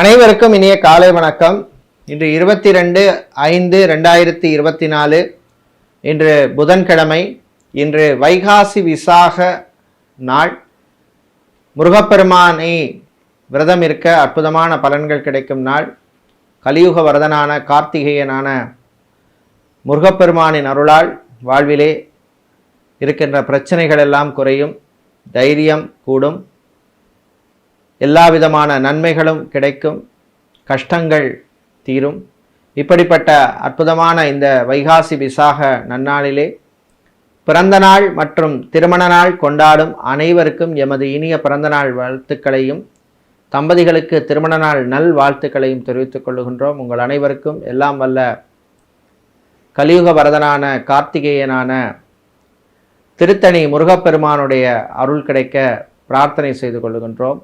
அனைவருக்கும் இனிய காலை வணக்கம். இன்று இருபத்தி ரெண்டு ஐந்து ரெண்டாயிரத்தி இருபத்தி நாலு இன்று புதன்கிழமை இன்று வைகாசி விசாக நாள். முருகப்பெருமானை விரதம் இருக்க அற்புதமான பலன்கள் கிடைக்கும் நாள். கலியுக வரதனான கார்த்திகேயனான முருகப்பெருமானின் அருளால் வாழ்விலே இருக்கின்ற பிரச்சனைகள் எல்லாம் குறையும் தைரியம் கூடும். எல்லா விதமான நன்மைகளும் கிடைக்கும் கஷ்டங்கள் தீரும். இப்படிப்பட்ட அற்புதமான இந்த வைகாசி விசாக நன்னாளிலே பிறந்த நாள் மற்றும் திருமண நாள் கொண்டாடும் அனைவருக்கும் எமது இனிய பிறந்த நாள் வாழ்த்துக்களையும் தம்பதிகளுக்கு திருமண நாள் நல் வாழ்த்துக்களையும் தெரிவித்துக் கொள்கின்றோம். உங்கள் அனைவருக்கும் எல்லாம் வல்ல கலியுக வரதனான கார்த்திகேயனான திருத்தணி முருகப்பெருமானுடைய அருள் கிடைக்க பிரார்த்தனை செய்து கொள்கின்றோம்.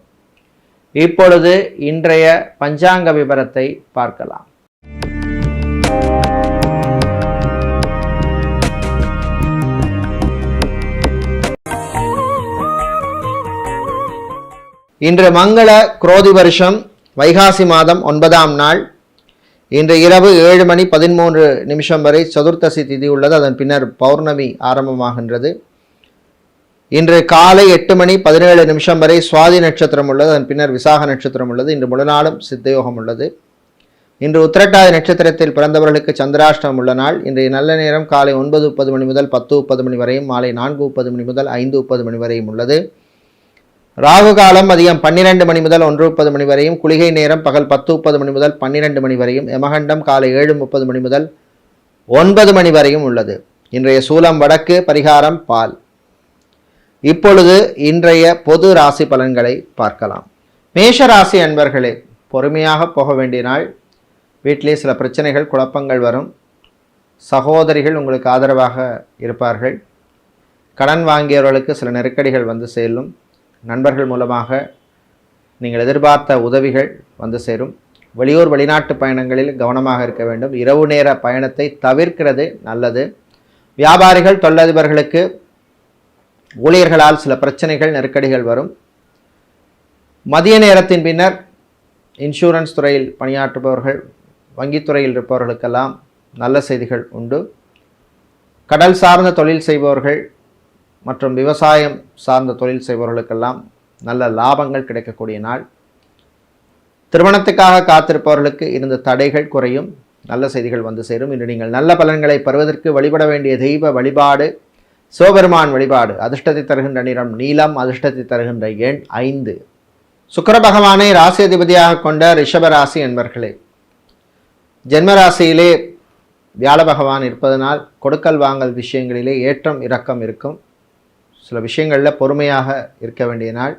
இப்பொழுது இன்றைய பஞ்சாங்க விவரத்தை பார்க்கலாம். இன்று மங்கள குரோதி வருஷம் வைகாசி மாதம் ஒன்பதாம் நாள். இன்று இரவு ஏழு மணி பதிமூன்று நிமிஷம் வரை சதுர்த்தசி திதி உள்ளது. அதன் பின்னர் பௌர்ணமி ஆரம்பமாகின்றது. இன்று காலை எட்டு மணி பதினேழு நிமிஷம் வரை சுவாதி நட்சத்திரம் உள்ளது அதன் பின்னர் விசாக நட்சத்திரம் உள்ளது. இன்று முழுநாளும் சித்தயோகம் உள்ளது. இன்று உத்திரட்டாதி நட்சத்திரத்தில் பிறந்தவர்களுக்கு சந்திராஷ்டமம் உள்ள நாள். இன்றைய நல்ல நேரம் காலை ஒன்பது முப்பது மணி முதல் பத்து முப்பது மணி வரையும் மாலை நான்கு முப்பது மணி முதல் ஐந்து முப்பது மணி வரையும் உள்ளது. ராகு காலம் மதியம் பன்னிரெண்டு மணி முதல் ஒன்று முப்பது மணி வரையும் குளிகை நேரம் பகல் பத்து முப்பது மணி முதல் பன்னிரெண்டு மணி வரையும் யமகண்டம் காலை ஏழு முப்பது மணி முதல் ஒன்பது மணி வரையும் உள்ளது. இன்றைய சூலம் வடக்கு பரிகாரம் பால். இப்பொழுது இன்றைய பொது ராசி பலன்களை பார்க்கலாம். மேஷ ராசி அன்பர்களே பொறுமையாக போக வேண்டிய நாள். வீட்டிலே சில பிரச்சனைகள் குழப்பங்கள் வரும். சகோதரிகள் உங்களுக்கு ஆதரவாக இருப்பார்கள். கடன் வாங்கியவர்களுக்கு சில நெருக்கடிகள் வந்து செல்லும் நண்பர்கள் மூலமாக நீங்கள் எதிர்பார்த்த உதவிகள் வந்து சேரும். வெளியூர் வெளிநாட்டு பயணங்களில் கவனமாக இருக்க வேண்டும். இரவு நேர பயணத்தை தவிர்க்கிறது நல்லது. வியாபாரிகள் தொழிலதிபர்களுக்கு ஊழியர்களால் சில பிரச்சனைகள் நெருக்கடிகள் வரும். மதிய நேரத்தின் பின்னர் இன்சூரன்ஸ் துறையில் பணியாற்றுபவர்கள் வங்கித்துறையில் இருப்பவர்களுக்கெல்லாம் நல்ல செய்திகள் உண்டு. கடல் சார்ந்த தொழில் செய்பவர்கள் மற்றும் விவசாயம் சார்ந்த தொழில் செய்பவர்களுக்கெல்லாம் நல்ல லாபங்கள் கிடைக்கக்கூடிய நாள். திருமணத்துக்காக காத்திருப்பவர்களுக்கு இருந்த தடைகள் குறையும். நல்ல செய்திகள் வந்து சேரும். இன்று நீங்கள் நல்ல பலன்களை பெறுவதற்கு வழிபட வேண்டிய தெய்வ வழிபாடு சிவபெருமான் வழிபாடு அதிர்ஷ்டத்தை தருகின்ற நிறம் நீலம் அதிர்ஷ்டத்தை தருகின்ற எண் ஐந்து. சுக்கர பகவானை ராசி அதிபதியாக கொண்ட ரிஷப ராசி என்பர்களே ஜென்ம ராசியிலே வியாழ பகவான் இருப்பதனால் கொடுக்கல் வாங்கல் விஷயங்களிலே ஏற்றம் இறக்கம் இருக்கும். சில விஷயங்களில் பொறுமையாக இருக்க வேண்டிய நாள்.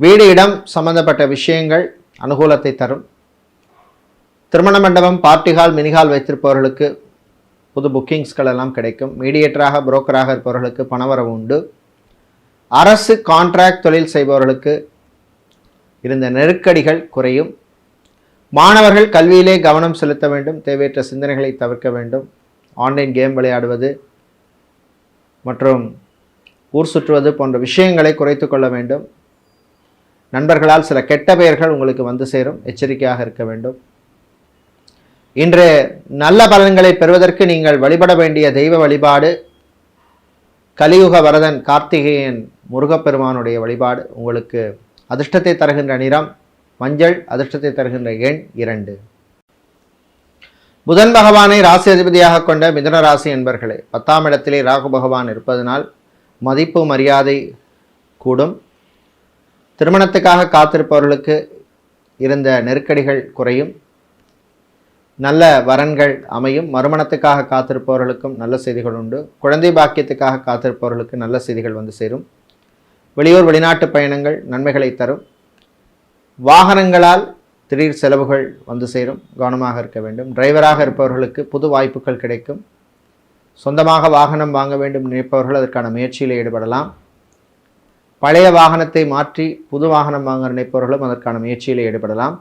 வீடு இடம் சம்பந்தப்பட்ட விஷயங்கள் அனுகூலத்தை தரும். திருமண மண்டபம் பார்ட்டி ஹால் மினிஹால் வைத்திருப்பவர்களுக்கு புது புக்கிங்ஸ்கள் எல்லாம் கிடைக்கும். மீடியேட்டராக புரோக்கராக இருப்பவர்களுக்கு பணவரவு உண்டு. அரசு கான்ட்ராக்ட் தொழில் செய்பவர்களுக்கு இருந்த நெருக்கடிகள் குறையும். மாணவர்கள் கல்வியிலே கவனம் செலுத்த வேண்டும். தேவையற்ற சிந்தனைகளை தவிர்க்க வேண்டும். ஆன்லைன் கேம் விளையாடுவது மற்றும் ஊர் சுற்றுவது போன்ற விஷயங்களை குறைத்து கொள்ள வேண்டும். நண்பர்களால் சில கெட்ட பெயர்கள் உங்களுக்கு வந்து சேரும். எச்சரிக்கையாக இருக்க வேண்டும். இன்று நல்ல பலன்களை பெறுவதற்கு நீங்கள் வழிபட வேண்டிய தெய்வ வழிபாடு கலியுக வரதன் கார்த்திகேயன் முருகப்பெருமானுடைய வழிபாடு உங்களுக்கு அதிர்ஷ்டத்தை தருகின்ற நிறம் மஞ்சள் அதிர்ஷ்டத்தை தருகின்ற எண் இரண்டு. புதன் பகவானை ராசி அதிபதியாக கொண்ட மிதன ராசி என்பர்களே பத்தாம் இடத்திலே ராகு பகவான் இருப்பதனால் மதிப்பு மரியாதை கூடும். திருமணத்துக்காக காத்திருப்பவர்களுக்கு இருந்த நெருக்கடிகள் குறையும். நல்ல வரன்கள் அமையும். மறுமணத்துக்காக காத்திருப்பவர்களுக்கும் நல்ல செய்திகள் உண்டு. குழந்தை பாக்கியத்துக்காக காத்திருப்பவர்களுக்கு நல்ல செய்திகள் வந்து சேரும். வெளியூர் வெளிநாட்டு பயணங்கள் நன்மைகளை தரும். வாகனங்களால் திடீர் செலவுகள் வந்து சேரும். கவனமாக இருக்க வேண்டும். டிரைவராக இருப்பவர்களுக்கு புது வாய்ப்புகள் கிடைக்கும். சொந்தமாக வாகனம் வாங்க வேண்டும் நினைப்பவர்கள் அதற்கான முயற்சியில் ஈடுபடலாம். பழைய வாகனத்தை மாற்றி புது வாகனம் வாங்க நினைப்பவர்களும் அதற்கான முயற்சியில் ஈடுபடலாம்.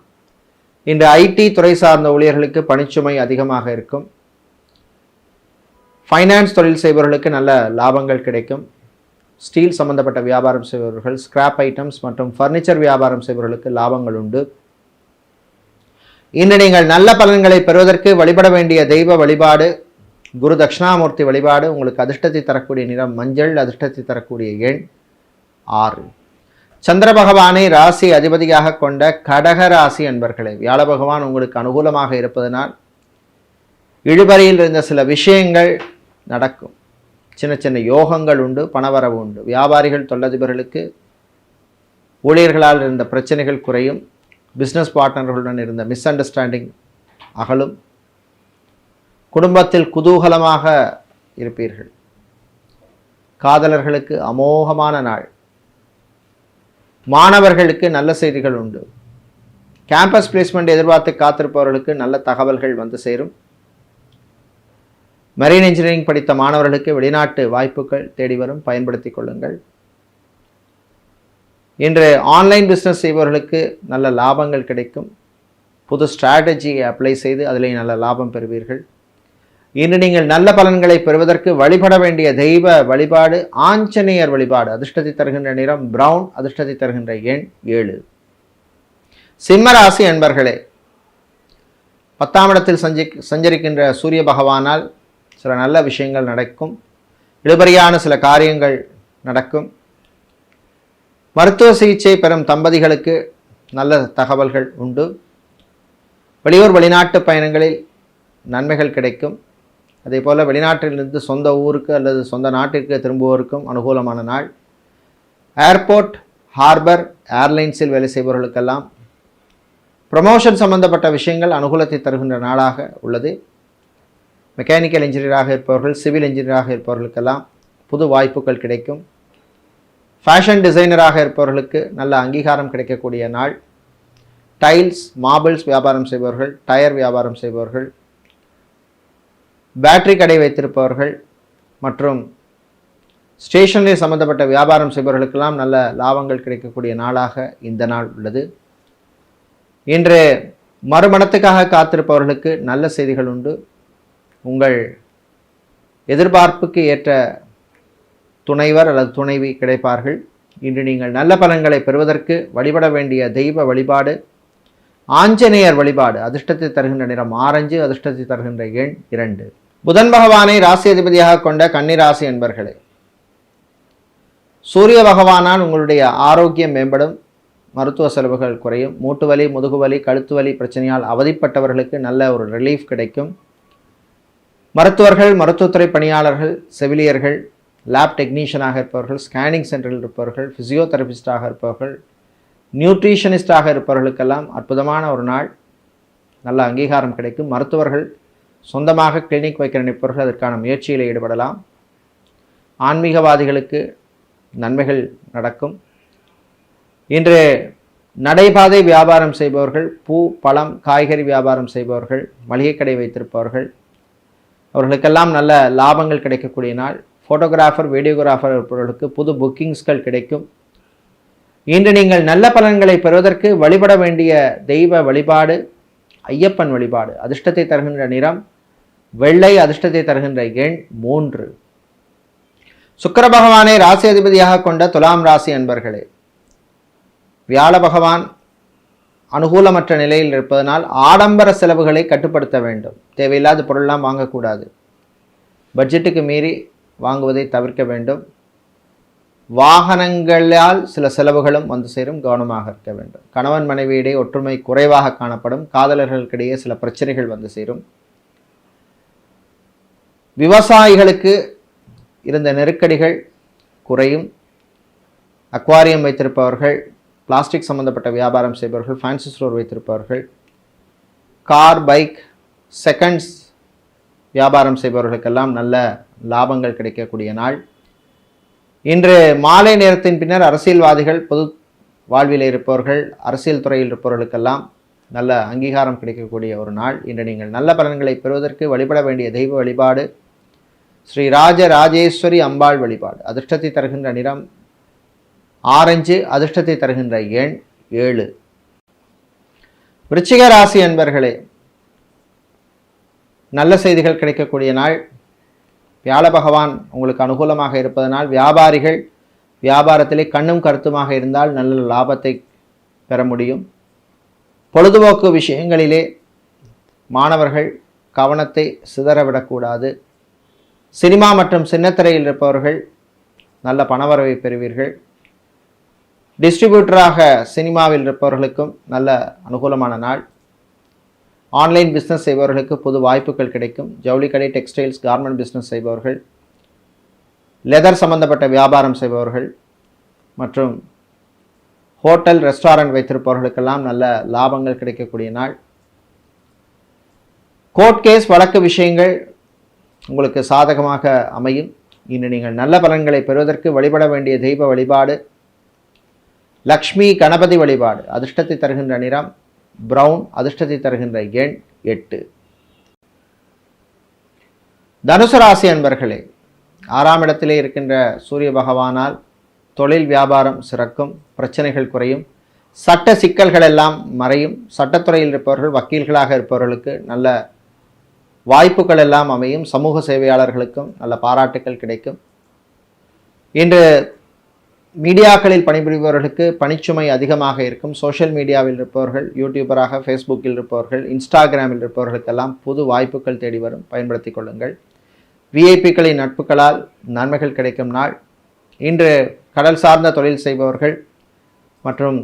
இன்று ஐடி துறை சார்ந்த ஊழியர்களுக்கு பணிச்சுமை அதிகமாக இருக்கும். ஃபைனான்ஸ் தொழில் செய்பவர்களுக்கு நல்ல லாபங்கள் கிடைக்கும். ஸ்டீல் சம்பந்தப்பட்ட வியாபாரம் செய்பவர்கள் ஸ்கிராப் ஐட்டம்ஸ் மற்றும் ஃபர்னிச்சர் வியாபாரம் செய்பவர்களுக்கு லாபங்கள் உண்டு. இன்று நீங்கள் நல்ல பலன்களை பெறுவதற்கு வழிபட வேண்டிய தெய்வ வழிபாடு குரு தட்சிணாமூர்த்தி வழிபாடு உங்களுக்கு அதிர்ஷ்டத்தை தரக்கூடிய நிறம் மஞ்சள் அதிர்ஷ்டத்தை தரக்கூடிய எண் ஆறு. சந்திர பகவானை ராசி அதிபதியாக கொண்ட கடக ராசி அன்பர்களே வியாழ பகவான் உங்களுக்கு அனுகூலமாக இருப்பதனால் இழுபறியில் இருந்த சில விஷயங்கள் நடக்கும். சின்ன சின்ன யோகங்கள் உண்டு பணவரவு உண்டு. வியாபாரிகள் தொழிலதிபர்களுக்கு ஊழியர்களால் இருந்த பிரச்சனைகள் குறையும். பிஸ்னஸ் பார்ட்னர்களுடன் இருந்த மிஸ் அண்டர்ஸ்டாண்டிங் அகலும். குடும்பத்தில் குதூகலமாக இருப்பீர்கள். காதலர்களுக்கு அமோகமான நாள். மாணவர்களுக்கு நல்ல செய்திகள் உண்டு. கேம்பஸ் பிளேஸ்மெண்ட் எதிர்பார்த்து காத்திருப்பவர்களுக்கு நல்ல தகவல்கள் வந்து சேரும். மரீன் இன்ஜினியரிங் படித்த மாணவர்களுக்கு வெளிநாட்டு வாய்ப்புகள் தேடி வரும். பயன்படுத்தி கொள்ளுங்கள். இன்று ஆன்லைன் பிஸ்னஸ் செய்பவர்களுக்கு நல்ல லாபங்கள் கிடைக்கும். புது ஸ்ட்ராட்டஜியை அப்ளை செய்து அதிலே நல்ல லாபம் பெறுவீர்கள். இன்று நீங்கள் நல்ல பலன்களை பெறுவதற்கு வழிபட வேண்டிய தெய்வ வழிபாடு ஆஞ்சநேயர் வழிபாடு. அதிர்ஷ்டத்தை தருகின்ற நிறம் பிரவுன் அதிர்ஷ்டத்தை தருகின்ற எண் ஏழு. சிம்மராசி அன்பர்களே பத்தாம் இடத்தில் சஞ்சி சஞ்சரிக்கின்ற சூரிய பகவானால் சில நல்ல விஷயங்கள் நடக்கும். இழுபறியான சில காரியங்கள் நடக்கும். மருத்துவ சிகிச்சை பெறும் தம்பதிகளுக்கு நல்ல தகவல்கள் உண்டு. வெளியூர் வெளிநாட்டு பயணங்களில் நன்மைகள் கிடைக்கும். அதே போல் வெளிநாட்டிலிருந்து சொந்த ஊருக்கு அல்லது சொந்த நாட்டிற்கு திரும்புவோருக்கும் அனுகூலமான நாள். ஏர்போர்ட் ஹார்பர் ஏர்லைன்ஸில் வேலை செய்பவர்களுக்கெல்லாம் ப்ரமோஷன் சம்பந்தப்பட்ட விஷயங்கள் அனுகூலத்தை தருகின்ற நாளாக உள்ளது. மெக்கானிக்கல் இன்ஜினியராக இருப்பவர்கள் சிவில் இன்ஜினியராக இருப்பவர்களுக்கெல்லாம் புது வாய்ப்புகள் கிடைக்கும். ஃபேஷன் டிசைனராக இருப்பவர்களுக்கு நல்ல அங்கீகாரம் கிடைக்கக்கூடிய நாள். டைல்ஸ் மார்பிள்ஸ் வியாபாரம் செய்பவர்கள் டயர் வியாபாரம் செய்பவர்கள் பேட்டரி கடை வைத்திருப்பவர்கள் மற்றும் ஸ்டேஷனரி சம்பந்தப்பட்ட வியாபாரம் செய்பவர்களுக்கெல்லாம் நல்ல லாபங்கள் கிடைக்கக்கூடிய நாளாக இந்த நாள் உள்ளது. இன்று மறுமணத்துக்காக காத்திருப்பவர்களுக்கு நல்ல செய்திகள் உண்டு. உங்கள் எதிர்பார்ப்புக்கு ஏற்ற துணைவர் அல்லது துணைவி கிடைப்பார்கள். இன்று நீங்கள் நல்ல பலன்களை பெறுவதற்கு வழிபட வேண்டிய தெய்வ வழிபாடு ஆஞ்சநேயர் வழிபாடு அதிர்ஷ்டத்தை தருகின்ற நிறம் ஆரஞ்சு அதிர்ஷ்டத்தை தருகின்ற எண் இரண்டு. புதன் பகவானை ராசி அதிபதியாக கொண்ட கன்னிராசி என்பர்களே சூரிய பகவானால் உங்களுடைய ஆரோக்கியம் மேம்படும் மருத்துவ செலவுகள் குறையும் மூட்டு வலி முதுகு வலி கழுத்து வலி பிரச்சனையால் அவதிப்பட்டவர்களுக்கு நல்ல ஒரு ரிலீஃப் கிடைக்கும். மருத்துவர்கள் மருத்துவத்துறை பணியாளர்கள் செவிலியர்கள் லேப் டெக்னீஷியனாக இருப்பவர்கள் ஸ்கேனிங் சென்டரில் இருப்பவர்கள் ஃபிசியோதெரபிஸ்டாக இருப்பவர்கள் நியூட்ரிஷனிஸ்டாக இருப்பவர்களுக்கெல்லாம் அற்புதமான ஒரு நாள். நல்ல அங்கீகாரம் கிடைக்கும். மருத்துவர்கள் சொந்தமாக கிளினிக் வைக்கிற நினைப்பவர்கள் அதற்கான முயற்சியில் ஈடுபடலாம். ஆன்மீகவாதிகளுக்கு நன்மைகள் நடக்கும். இன்று நடைபாதை வியாபாரம் செய்பவர்கள் பூ பழம் காய்கறி வியாபாரம் செய்பவர்கள் மளிகை கடை வைத்திருப்பவர்கள் அவர்களுக்கெல்லாம் நல்ல லாபங்கள் கிடைக்கக்கூடிய நாள். ஃபோட்டோகிராஃபர் வீடியோகிராஃபர் இருப்பவர்களுக்கு புது புக்கிங்ஸ்கள் கிடைக்கும். இன்று நீங்கள் நல்ல பலன்களை பெறுவதற்கு வழிபட வேண்டிய தெய்வ வழிபாடு ஐயப்பன் வழிபாடு அதிர்ஷ்டத்தை தருகின்ற நிறம் வெள்ளை அதிர்ஷ்டத்தை தருகின்ற எண் மூன்று. சுக்கர பகவானை ராசி அதிபதியாக கொண்ட துலாம் ராசி அன்பர்களே வியாழ பகவான் அனுகூலமற்ற நிலையில் இருப்பதனால் ஆடம்பர செலவுகளை கட்டுப்படுத்த வேண்டும். தேவையில்லாத பொருள்லாம் வாங்கக்கூடாது. பட்ஜெட்டுக்கு மீறி வாங்குவதை தவிர்க்க வேண்டும். வாகனங்களால் சில செலவுகளும் வந்து சேரும் கவனமாக இருக்க வேண்டும். கணவன் மனைவியிடையே ஒற்றுமை குறைவாக காணப்படும். காதலர்களுக்கிடையே சில பிரச்சனைகள் வந்து சேரும். விவசாயிகளுக்கு இருந்த நெருக்கடிகள் குறையும். அக்வாரியம் வைத்திருப்பவர்கள் பிளாஸ்டிக் சம்பந்தப்பட்ட வியாபாரம் செய்பவர்கள் ஃபேன்சி ஸ்டோர் வைத்திருப்பவர்கள் கார் பைக் செகண்ட்ஸ் வியாபாரம் செய்பவர்களுக்கெல்லாம் நல்ல லாபங்கள் கிடைக்கக்கூடிய நாள். இன்று மாலை நேரத்தின் பின்னர் அரசியல்வாதிகள் பொது வாழ்வில் இருப்பவர்கள் அரசியல் துறையில் இருப்பவர்களுக்கெல்லாம் நல்ல அங்கீகாரம் கிடைக்கக்கூடிய ஒரு நாள். இன்று நீங்கள் நல்ல பலன்களை பெறுவதற்கு வழிபட வேண்டிய தெய்வ வழிபாடு ஸ்ரீ ராஜ ராஜேஸ்வரி அம்பாள் வழிபாடு. அதிர்ஷ்டத்தை தருகின்ற நிறம் ஆரஞ்சு அதிர்ஷ்டத்தை தருகின்ற எண் ஏழு. விருச்சிக ராசி அன்பர்களே நல்ல செய்திகள் கிடைக்கக்கூடிய நாள். வியாழ பகவான் உங்களுக்கு அனுகூலமாக இருப்பதனால் வியாபாரிகள் வியாபாரத்திலே கண்ணும் கருத்துமாக இருந்தால் நல்ல லாபத்தை பெற முடியும். பொழுதுபோக்கு விஷயங்களிலே மாணவர்கள் கவனத்தை சிதறவிடக்கூடாது சினிமா மற்றும் சின்னத்திரையில் இருப்பவர்கள் நல்ல பணவரவை பெறுவீர்கள். டிஸ்ட்ரிபியூட்டராக சினிமாவில் இருப்பவர்களுக்கும் நல்ல அனுகூலமான நாள். ஆன்லைன் பிஸ்னஸ் செய்பவர்களுக்கு புது வாய்ப்புகள் கிடைக்கும். ஜவுளி கடை டெக்ஸ்டைல்ஸ் கார்மெண்ட் பிஸ்னஸ் செய்பவர்கள் லெதர் சம்பந்தப்பட்ட வியாபாரம் செய்பவர்கள் மற்றும் ஹோட்டல் ரெஸ்டாரண்ட் வைத்திருப்பவர்களுக்கெல்லாம் நல்ல லாபங்கள் கிடைக்கக்கூடிய நாள். கோர்ட் கேஸ் வழக்கு விஷயங்கள் உங்களுக்கு சாதகமாக அமையும். இன்று நீங்கள் நல்ல பலன்களை பெறுவதற்கு வழிபட வேண்டிய தெய்வ வழிபாடு லக்ஷ்மி கணபதி வழிபாடு அதிர்ஷ்டத்தை தருகின்ற நிறம் பிரவுன் அதிர்ஷ்டத்தை தருகின்ற எண் எட்டு. தனுசு ராசி அன்பர்களே ஆறாம் இடத்திலே இருக்கின்ற சூரிய பகவானால் தொழில் வியாபாரம் சிறக்கும் பிரச்சனைகள் குறையும் சட்ட சிக்கல்கள் எல்லாம் மறையும். சட்டத்துறையில் இருப்பவர்கள் வக்கீல்களாக இருப்பவர்களுக்கு நல்ல வாய்ப்புகள் எல்லாம் அமையும். சமூக சேவையாளர்களுக்கும் நல்ல பாராட்டுக்கள் கிடைக்கும். இன்று மீடியாக்களில் பணிபுரிபவர்களுக்கு பணிச்சுமை அதிகமாக இருக்கும். சோஷியல் மீடியாவில் இருப்பவர்கள் யூடியூபராக ஃபேஸ்புக்கில் இருப்பவர்கள் இன்ஸ்டாகிராமில் இருப்பவர்களுக்கெல்லாம் புது வாய்ப்புகள் தேடி வரும். பயன்படுத்திக் கொள்ளுங்கள். விஐபிக்களின் நட்புகளால் நன்மைகள் கிடைக்கும் நாள். இன்று கடல் சார்ந்த தொழில் செய்பவர்கள் மற்றும்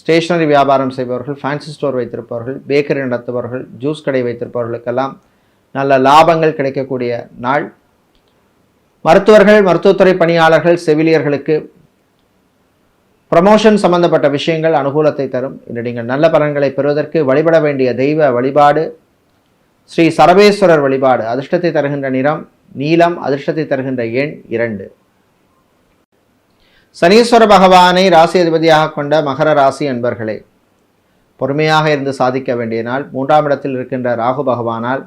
ஸ்டேஷனரி வியாபாரம் செய்பவர்கள் ஃபேன்சி ஸ்டோர் வைத்திருப்பவர்கள் பேக்கரி நடத்துபவர்கள் ஜூஸ் கடை வைத்திருப்பவர்களுக்கெல்லாம் நல்ல லாபங்கள் கிடைக்கக்கூடிய நாள். மருத்துவர்கள் மருத்துவத்துறை பணியாளர்கள் செவிலியர்களுக்கு ப்ரமோஷன் சம்பந்தப்பட்ட விஷயங்கள் அனுகூலத்தை தரும். இன்று நீங்கள் நல்ல பலன்களை பெறுவதற்கு வழிபட வேண்டிய தெய்வ வழிபாடு ஸ்ரீ சரபேஸ்வரர் வழிபாடு அதிர்ஷ்டத்தை தருகின்ற நிறம் நீலம் அதிர்ஷ்டத்தை தருகின்ற எண் இரண்டு. சனீஸ்வர பகவானை ராசி அதிபதியாக கொண்ட மகர ராசி அன்பர்களே பொறுமையாக இருந்து சாதிக்க வேண்டிய நாள். மூன்றாம் இடத்தில் இருக்கின்ற ராகு பகவானால்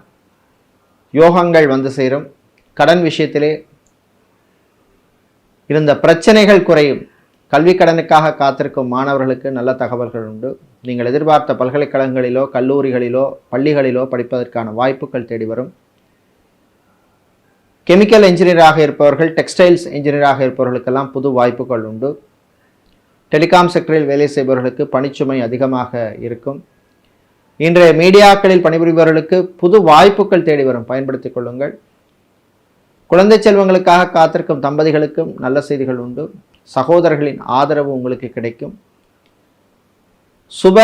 யோகங்கள் வந்து சேரும். கடன் விஷயத்திலே இருந்த பிரச்சனைகள் குறையும். கல்வி கடனுக்காக காத்திருக்கும் மாணவர்களுக்கு நல்ல தகவல்கள் உண்டு. நீங்கள் எதிர்பார்த்த பல்கலைக்கழகங்களிலோ கல்லூரிகளிலோ பள்ளிகளிலோ படிப்பதற்கான வாய்ப்புகள் தேடி வரும். கெமிக்கல் என்ஜினியராக இருப்பவர்கள் டெக்ஸ்டைல்ஸ் என்ஜினியராக இருப்பவர்களுக்கெல்லாம் புது வாய்ப்புகள் உண்டு. டெலிகாம் செக்டரில் வேலை செய்பவர்களுக்கு பணிச்சுமை அதிகமாக இருக்கும். இன்றைய மீடியாக்களில் பணிபுரிபவர்களுக்கு புது வாய்ப்புகள் தேடி வரும். பயன்படுத்திக் கொள்ளுங்கள். குழந்தை செல்வங்களுக்காக காத்திருக்கும் தம்பதிகளுக்கும் நல்ல செய்திகள் உண்டு. சகோதரர்களின் ஆதரவு உங்களுக்கு கிடைக்கும். சுப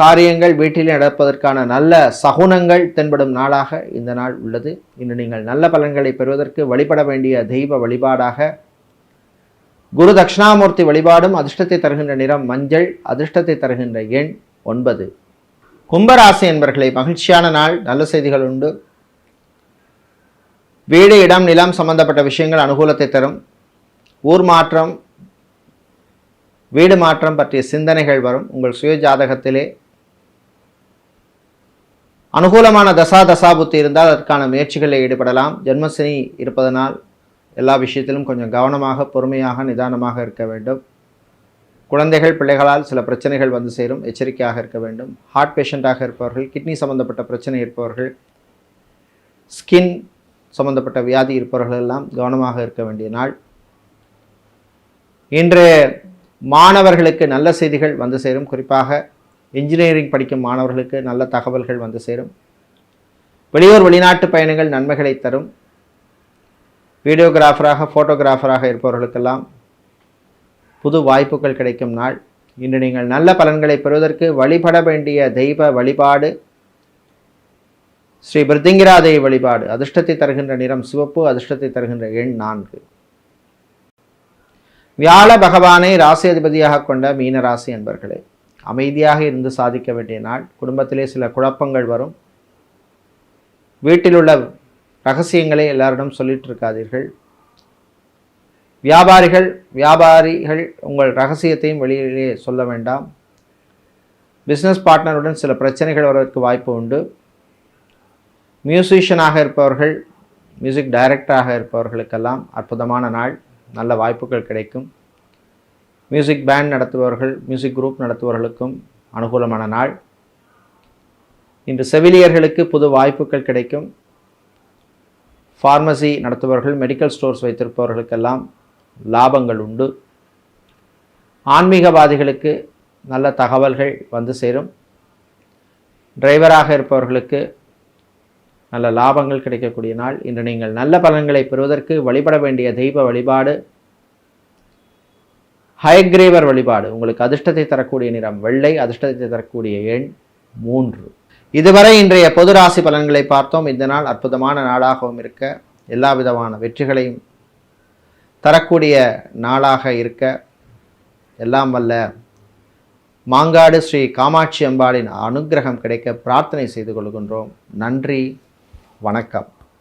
காரியங்கள் வீட்டில் நடப்பதற்கான நல்ல சகுனங்கள் தென்படும் நாளாக இந்த நாள் உள்ளது. இன்று நீங்கள் நல்ல பலன்களை பெறுவதற்கு வழிபட வேண்டிய தெய்வ வழிபாடாக குரு தட்சிணாமூர்த்தி வழிபாடும் அதிர்ஷ்டத்தை தருகின்ற நிறம் மஞ்சள் அதிர்ஷ்டத்தை தருகின்ற எண் ஒன்பது. கும்பராசி என்பர்களை மகிழ்ச்சியான நாள் நல்ல செய்திகள் உண்டு. வீடு இடம் நிலம் சம்பந்தப்பட்ட விஷயங்கள் அனுகூலத்தை தரும். ஊர் மாற்றம் வீடு மாற்றம் பற்றிய சிந்தனைகள் வரும். உங்கள் சுய ஜாதகத்திலே அனுகூலமான தசா தசா புத்தி இருந்தால் அதற்கான முயற்சிகளில் ஈடுபடலாம். ஜென்மசனி இருப்பதனால் எல்லா விஷயத்திலும் கொஞ்சம் கவனமாக பொறுமையாக நிதானமாக இருக்க வேண்டும். குழந்தைகள் பிள்ளைகளால் சில பிரச்சனைகள் வந்து சேரும். எச்சரிக்கையாக இருக்க வேண்டும். ஹார்ட் பேஷண்ட்டாக இருப்பவர்கள் கிட்னி சம்மந்தப்பட்ட பிரச்சனை இருப்பவர்கள் ஸ்கின் சம்பந்தப்பட்ட வியாதி இருப்பவர்கள் எல்லாம் கவனமாக இருக்க வேண்டிய நாள். இன்று மாணவர்களுக்கு நல்ல செய்திகள் வந்து சேரும். குறிப்பாக இன்ஜினியரிங் படிக்கும் மாணவர்களுக்கு நல்ல தகவல்கள் வந்து சேரும். வெளியூர் வெளிநாட்டு பயணங்கள் நன்மைகளை தரும். வீடியோகிராஃபராக ஃபோட்டோகிராஃபராக இருப்பவர்களுக்கெல்லாம் புது வாய்ப்புகள் கிடைக்கும் நாள். இன்று நீங்கள் நல்ல பலன்களை பெறுவதற்கு வழிபட வேண்டிய தெய்வ வழிபாடு. ஸ்ரீ பிருத்திங்கிரா தெய்வ வழிபாடு. அதிர்ஷ்டத்தை தருகின்ற நிறம் சிவப்பு அதிர்ஷ்டத்தை தருகின்ற எண் நான்கு. வியாழ பகவானை ராசி அதிபதியாக கொண்ட மீன ராசி என்பர்களே அமைதியாக இருந்து சாதிக்க வேண்டிய நாள். குடும்பத்திலே சில குழப்பங்கள் வரும். வீட்டில் உள்ள ரகசியங்களை எல்லாரிடம் சொல்லிட்டு இருக்காதீர்கள். வியாபாரிகள் வியாபாரிகள் உங்கள் ரகசியத்தையும் வெளியிலே சொல்ல வேண்டாம். பிஸ்னஸ் பார்ட்னருடன் சில பிரச்சனைகள் வருவதற்கு வாய்ப்பு உண்டு. மியூசிஷியனாக இருப்பவர்கள் மியூசிக் டைரக்டராக இருப்பவர்களுக்கெல்லாம் அற்புதமான நாள் நல்ல வாய்ப்புகள் கிடைக்கும். மியூசிக் பேண்ட் நடத்துபவர்கள் மியூசிக் குரூப் நடத்துபவர்களுக்கும் அனுகூலமான நாள். இன்று செவிலியர்களுக்கு புது வாய்ப்புகள் கிடைக்கும். ஃபார்மசி நடத்துபவர்கள் மெடிக்கல் ஸ்டோர்ஸ் வைத்திருப்பவர்களுக்கெல்லாம் லாபங்கள் உண்டு. ஆன்மீகவாதிகளுக்கு நல்ல தகவல்கள் வந்து சேரும். டிரைவராக இருப்பவர்களுக்கு நல்ல லாபங்கள் கிடைக்கக்கூடிய நாள். இன்று நீங்கள் நல்ல பலன்களை பெறுவதற்கு வழிபட வேண்டிய தெய்வ வழிபாடு ஹயக்ரேவர் வழிபாடு. உங்களுக்கு அதிர்ஷ்டத்தை தரக்கூடிய நிறம் வெள்ளை அதிர்ஷ்டத்தை தரக்கூடிய எண் மூன்று. இதுவரை இன்றைய பொது ராசி பலன்களை பார்த்தோம். இந்த நாள் அற்புதமான நாளாகவும் இருக்க. எல்லா விதமான வெற்றிகளையும் தரக்கூடிய நாளாக இருக்க எல்லாம் வல்ல மாங்காடு ஸ்ரீ காமாட்சி அம்பாளின் அனுக்கிரகம் கிடைக்க பிரார்த்தனை செய்து கொள்கின்றோம். நன்றி வணக்கம்.